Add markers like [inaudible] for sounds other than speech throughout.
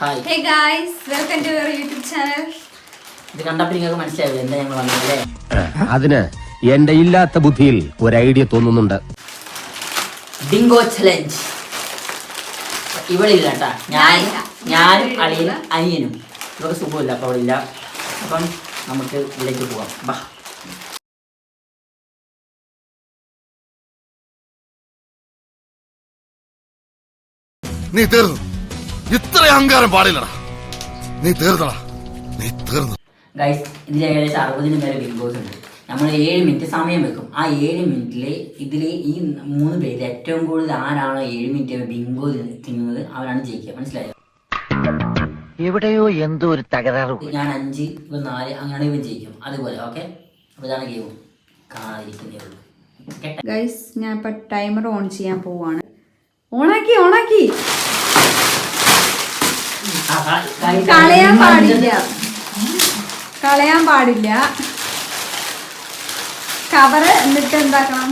Hi hey guys welcome to your YouTube channel ഇത് കണ്ടപ്പോൾ നിങ്ങൾക്ക് മനസ്സിലാവില്ല എന്താ ഞങ്ങൾ വന്നതല്ലേ? അതിന് എന്റെ ഇല്ലാത്ത ബുദ്ധിയിൽ ഒരു ഐഡിയ തോന്നുന്നുണ്ട്. ഡിങ്കോ ചലഞ്ച് ഇവളില്ല കേട്ടാ. ഞാൻ ഞാനും ഞാൻ അളിയനും അനിയനും. ഇവർക്ക് സുഖമില്ല അപ്പോൾ അവളില്ല. അപ്പം നമുക്ക് ഇതിലേക്ക് പോവാം. ബാ നീ തീർന്നു. ഇത്ര അഹങ്കാരം പാടില്ലടാ. നീ തീർന്നടാ. നീ തീർന്നു. ഗൈസ് ഇതിൽ ഏകദേശം അറുപതിന് പേരെ ബിഗ് ബോസ് ഉണ്ട്. നമ്മൾ ഏഴ് മിനിറ്റ് സമയം വെക്കും. ആ ഏഴ് മിനിറ്റിൽ ഇതിൽ ഈ മൂന്ന് പേര് ഏറ്റവും കൂടുതൽ ആരാണോ ഏഴ് മിനിറ്റ് ബിങ്കോ തിന്നുന്നത് അവരാണ് ജയിക്കുക. മനസ്സിലായോ? എവിടെയോ എന്തോ ഒരു തകരാറ് ഞാൻ അഞ്ച് ഇവ നാല് അങ്ങനെ ഇവൻ ജയിക്കും. അതുപോലെ ഓക്കെ അപ്പോൾ ഇതാണ് ഗെയിം കാണാതിരിക്കുന്നേ ഉള്ളൂ. ഗൈസ് ഞാൻ ഇപ്പൊ ടൈമർ ഓൺ ചെയ്യാൻ പോവാണ്. ഓണാക്കി ഓണാക്കി! കളയാൻ പാടില്ല. കളയാൻ പാടില്ല. കവറ് എന്നിട്ട് എന്താക്കണം?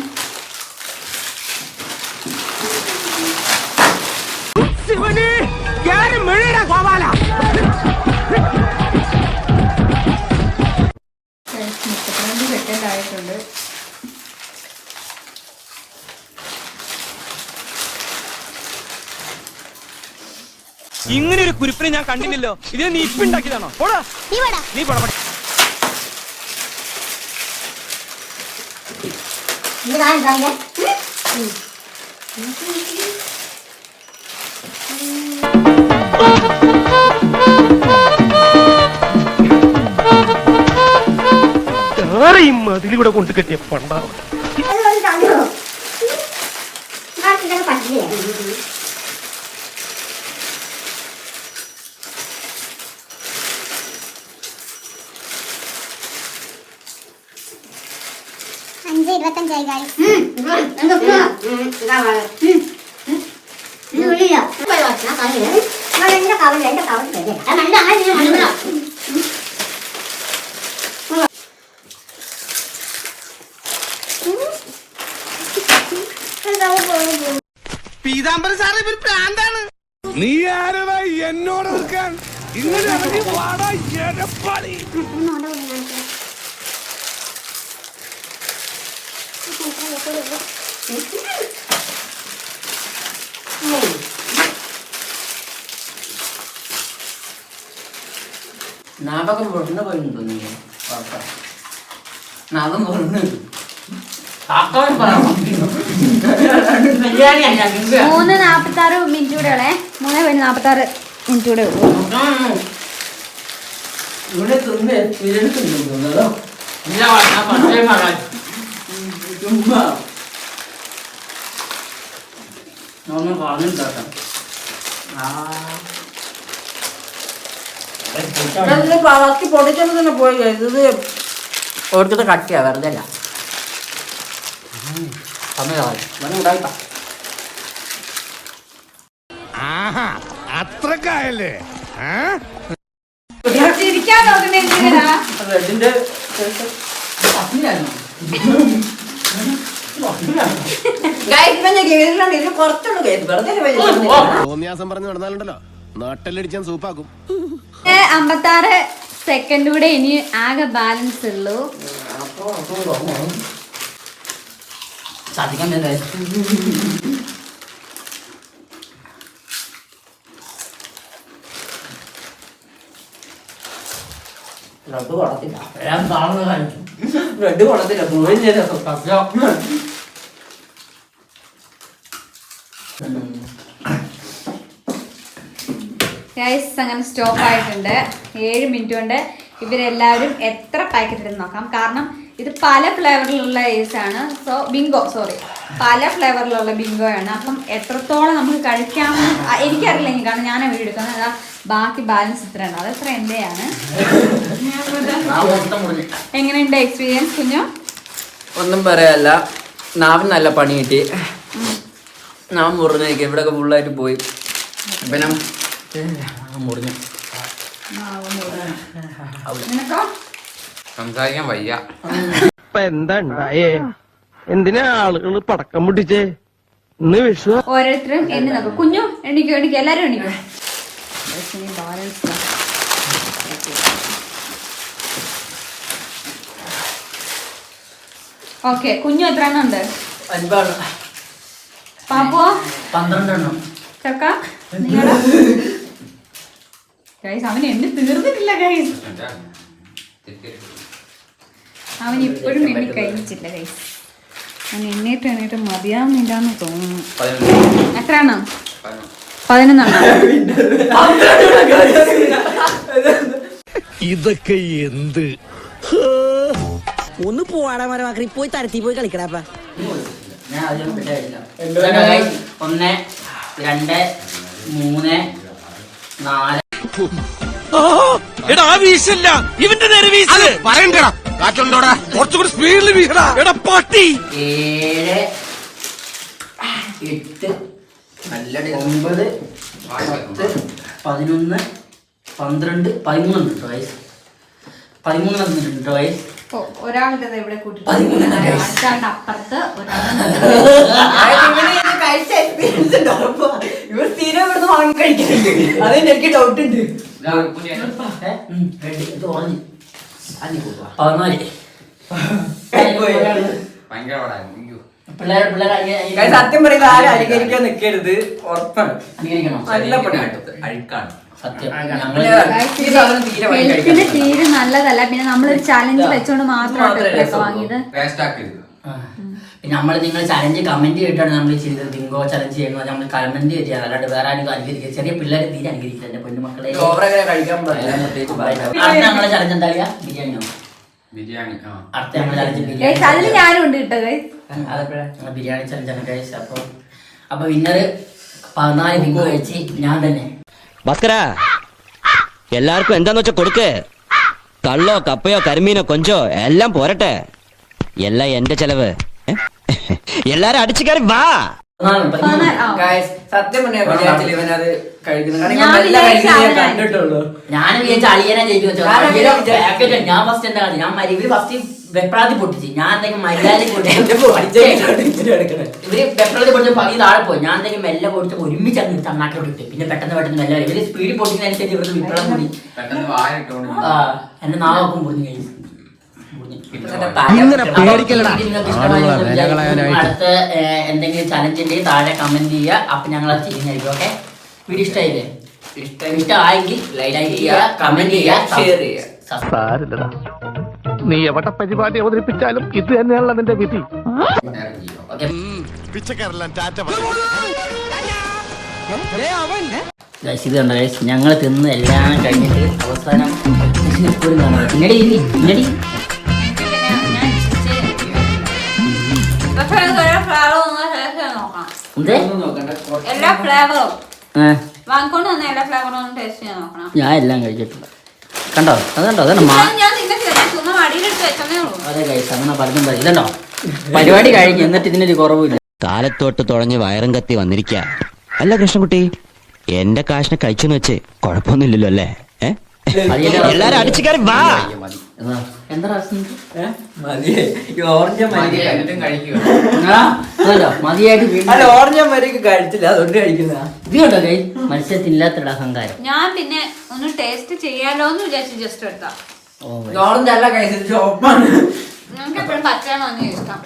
ഇങ്ങനെ ഒരു കുരുപ്പിനെ ഞാൻ കണ്ടില്ലല്ലോ. ഇത് നീ ഇപ്പൊ ഉണ്ടാക്കിയതാണോ? പോടാ. നീ പോടാ. ആരെയും അതിലൂടെ കൊണ്ട് കെട്ടിയ പണ്ടാവും അഞ്ച് ഇരുപത്തഞ്ചായി കാര്യം പീതാംബര സാറ് ഇവർ പ്രാന്താണ്. നീ ആരടാ എന്നോട് നിൽക്കാൻ? ഇങ്ങനെ ഇറങ്ങി വാടാ പോയിട്ടുണ്ടോ നീ ഉറപ്പാ. നാടകം പോലും തോന്നിയോ കുഴപ്പം നാവം തിന്നുക. മൂന്ന് നാപ്പത്തി ആറ് മിനിറ്റ് കൂടെ ഉള്ളേ മൂന്ന് പോയിന്റ് നാപ്പത്തി ആറ് മിനിറ്റ് കൂടെ ഉള്ളൂ. ഇവിടെ തിന്ന് ബിരിയാണി തിന്നുണ്ടോ ഇല്ല ഞാൻ പണ്ടേ പറയാൻ ചുമ്മാ ഒന്ന് പറഞ്ഞിട്ടോ ബാക്കി പൊടിച്ചത് തന്നെ പോയി ഇത് ഓർക്കത്തെ കട്ടിയാ വെറുതെ അല്ല. അത്രക്കായല്ലേ? ചിരിക്കാൻ നോക്കുന്നേ എന്തിനാ? തോന്നിയാസം പറഞ്ഞു നടന്നാലുണ്ടല്ലോ. നാട്ടിലടിച്ചാൻ സൂപ്പാക്കും. അമ്പത്തി ആറ് സെക്കൻഡ് കൂടെ ഇനി ആകെ ബാലൻസ് ഉള്ളൂ. സാധിക്കാൻ ബ്ലഡ് കൊള്ളത്തില്ല. ഞാൻ കാണുന്ന കാര്യം. ബ്ലഡ് കൊള്ളത്തില്ല. മുഴുവൻ ചെയ്ത. അങ്ങനെ സ്റ്റോപ്പ് ആയിട്ടുണ്ട്. ഏഴ് മിനിറ്റ് കൊണ്ട് ഇവരെല്ലാവരും എത്ര പാക്കറ്റ് നോക്കാം. കാരണം ഇത് പല ഫ്ലേവറിലുള്ള ആണ്. സോ ബിങ്കോ സോറി പല ഫ്ലേവറിലുള്ള ബിങ്കോ ആണ്. അപ്പം എത്രത്തോളം നമുക്ക് കഴിക്കാമെന്ന് എനിക്കറിയില്ലെങ്കിൽ കാരണം ഞാനാണ് വീഡിയോ എടുക്കുന്നത്. ബാക്കി ബാലൻസ് ഇത്രയാണ്. അത് എത്ര എന്റെയാണ് എങ്ങനെയുണ്ട് എക്സ്പീരിയൻസ് കുഞ്ഞു? ഒന്നും പറയാല്ല നാവിന് നല്ല പണി കിട്ടി. നാം മുറിഞ്ഞേക്ക് ഇവിടെയൊക്കെ ഫുള്ളായിട്ട് പോയി. പിന്നെ മുറിഞ്ഞു. സംസാരിക്കാൻ വയ്യ. ഇപ്പൊ എന്താ ഉണ്ടായേ? എന്തിനാ ആളുകൾ പടക്കം പൊട്ടിച്ചേ? ഇന്ന് വിഷു ഓരോരുത്തരും എണ്ണി നോക്കും. കുഞ്ഞു എണ്ണിക്കോ എണ്ണിക്കോ എല്ലാരും എണ്ണിക്കോ ഇനി ബാലൻസ് ഓക്കെ കുഞ്ഞു എത്ര എണ്ണം ഉണ്ട്? പാപ്പോ പന്ത്രണ്ടെണ്ണം. ചക്ക? നിങ്ങളുടെ ഗൈസ് അവൻ തീർന്നിട്ടില്ല ഗൈസ് അവൻ ഇപ്പോഴും എണ്ണി കഴിച്ചില്ല ഗൈസ് അവൻ എണ്ണീട്ട് എണ്ണീട്ട് മതിയാവുന്നില്ല എന്ന് തോന്നുന്നു എത്ര എണ്ണം? പതിനൊന്നെണ്ണം ഇതൊക്കെ എന്ത്? ഒന്ന് പോവാടാ മരമാക്കി പോയി തരത്തി പോയി കളിക്കടാപ്പാ ഒന്ന് രണ്ട് മൂന്ന് നാല്. എടാ ആ വീശല്ല. ഇവന്റെ നേരെ വീശ. പറയണ്ടടാ കാറ്റുണ്ടോടാ. കുറച്ചുകൂടി സ്പീഡിൽ വീശടാ എടാ പട്ടി. ഏഴ് എട്ട് ഒമ്പത് പത്ത് പതിനൊന്ന് പന്ത്രണ്ട് പതിമൂന്ന് കേട്ടോ വയസ്സ് പതിമൂന്ന് കേട്ടോ വയസ്സ് ഒരാളുടെ ഇവിടെ കൂട്ടി. പതിമൂന്നെണ്ണം guys. അടുത്താളുടെ അപ്പുറത്ത് ഒരാളുടെ ഇവർ സ്ഥിരം ഇവിടുന്ന് വാങ്ങി കഴിക്കുന്നുണ്ട് അതിന് എനിക്ക് ഡൗട്ട് ഉണ്ട്. പതിനാല്. ഭയങ്കര Guys, സത്യം പറയുന്നത് ആരും അനുകരിക്കാൻ നിൽക്കരുത്. ഉറപ്പാണ്. അനുകരിക്കണം നല്ല പണി അഴുക്കാണ്. സത്യം. പിന്നെ ഞങ്ങൾ ഈ സാധനം തീരെ നല്ലതല്ല. പിന്നെ നമ്മളൊരു ചാലഞ്ച് വെച്ചോണ്ട് മാത്രമാണ്. വാങ്ങിയത്. പിന്നെ നമ്മൾ നിങ്ങൾ ചലഞ്ച് കമന്റ് ചെയ്തിട്ടാണ് നമ്മൾ ചെയ്തത് ബിങ്കോ ചലഞ്ച് ചെയ്യുന്നത്. നമ്മൾ കമന്റ് ചെയ്യാറ് അല്ലാണ്ട് വേറെ ആരും അനുകരിക്കുക ചെറിയ പിള്ളേരെ തീരെ അനുകരിക്കില്ല എന്റെ പാടില്ല. അടുത്ത ഞങ്ങളെ ചലഞ്ച് എന്താ ബിരിയാണി ബിരിയാണി അടുത്ത ഞങ്ങളെ ചലഞ്ച് ഗൈസ് ബിരിയാണി അതിൽ ഞാനും ഉണ്ട് ബിരിയാണി ചലഞ്ചാണ് കഴിച്ചത് അപ്പൊ അപ്പൊ വിന്നർ പതിനാല് ബിങ്കോ കഴിച്ച് ഞാൻ തന്നെ. ഭാസ്കര എല്ലാവർക്കും എന്താന്ന് വെച്ചാ കൊടുക്ക്. കള്ളോ കപ്പയോ കരിമീനോ കൊഞ്ചോ എല്ലാം പോരട്ടെ. എല്ലാം എന്റെ ചെലവ്? എല്ലാരും അടിച്ചു കയറി വാ. സത്യം വിചാരിച്ചില്ല ഇവനത് കഴിക്കുന്നത് കണ്ടിട്ടുള്ളൂ ഞാൻ വിചാരിച്ച അളിയനെ ഞാൻ ഫസ്റ്റ് എന്താ ഞാൻ ഇവർ ഫസ്റ്റ് വെപ്രാതി പൊട്ടിച്ച്. ഞാൻ എന്തെങ്കിലും മര്യാദ [laughs] ഇവർ വെപ്രാതി പൊട്ടിച്ച് പകുതി താഴെ പോയി. ഞാൻ എന്തെങ്കിലും മെല്ലെ പൊടിച്ച് ഒരുമിച്ച് അങ്ങ് തണ്ണാക്കി ഇട്ട്. പിന്നെ പെട്ടെന്ന് പെട്ടെന്ന് മെല്ലെ ഇവർ സ്പീഡിൽ പൊട്ടിക്കുന്നതനുസരിച്ച് ഇവർക്ക് വിപ്ലവം കൂടി. പെട്ടെന്ന് നാളെ മുറിഞ്ഞു കഴിഞ്ഞു ഇങ്ങനെ പേടിക്കലടാ അടുത്ത എന്തെങ്കിലും ചലഞ്ചിന്റെ താഴെ കമന്റ് ചെയ്യുക അപ്പൊ ഞങ്ങൾ അത് ചെയ്യുന്നതായിരിക്കും ഓക്കെ വീഡിയോ ഇഷ്ടമായില്ലേ ഇഷ്ടമായെങ്കിൽ ലൈക്ക് ചെയ്യുക കമന്റ് ചെയ്യുക ഷെയർ ചെയ്യുക നീ എവിടെ പരിപാടി അവതരിപ്പിച്ചാലും ഇത് തന്നെയാണല്ലോ നിന്റെ വിധി ഇത് കണ്ടോ ഞങ്ങൾ തിന്ന് എല്ലാം കഴിഞ്ഞിട്ട് അവസാനം പിന്നടി പിന്നടി എല്ലാ ഫ്ലേവറും ആ, വാങ്ങിക്കൊണ്ട് വന്ന എല്ലാ ഫ്ലേവറും ഒന്ന് ടേസ്റ്റ് നോക്കണം. ഞാൻ എല്ലാം കഴിച്ചിട്ടുണ്ട് കണ്ടോ? അത് കണ്ടോ? അതാണ് ഞാൻ തിന്നിട്ടില്ല ഞാൻ ചുമ്മാ മടിയിലെടുത്ത് വെച്ചതേ ഉള്ളൂ. അതെ കഴിച്ചു അങ്ങനെ പലതും ഇതുണ്ടോ പരിപാടി കഴിഞ്ഞു എന്നിട്ട് ഇതിനൊരു കുറവില്ല കാലത്തോട്ട് തുഴഞ്ഞ് വയറും കത്തി വന്നിരിക്ക. അല്ല കൃഷ്ണൻകുട്ടി എന്റെ കാശിനെ കഴിച്ചെന്ന് വെച്ച് കുഴപ്പമൊന്നുമില്ലല്ലോ അല്ലേ? എല്ലാരും അടിച്ചു കയറി വാ. എന്താ? ഓറഞ്ച് കഴിച്ചില്ല. അതുകൊണ്ട് കഴിക്കുന്ന ഇത് അഹങ്കാരം. ഞാൻ പിന്നെ ഒന്ന് ടേസ്റ്റ് ചെയ്യാലോ എന്ന് വിചാരിച്ചു ജസ്റ്റ് എടുത്താ. ഓ ഓറഞ്ച് അല്ല കഴിച്ചിട്ട് ചോപ്പാണ് നമുക്ക് എപ്പോഴും പച്ചയാണോ ഇഷ്ടം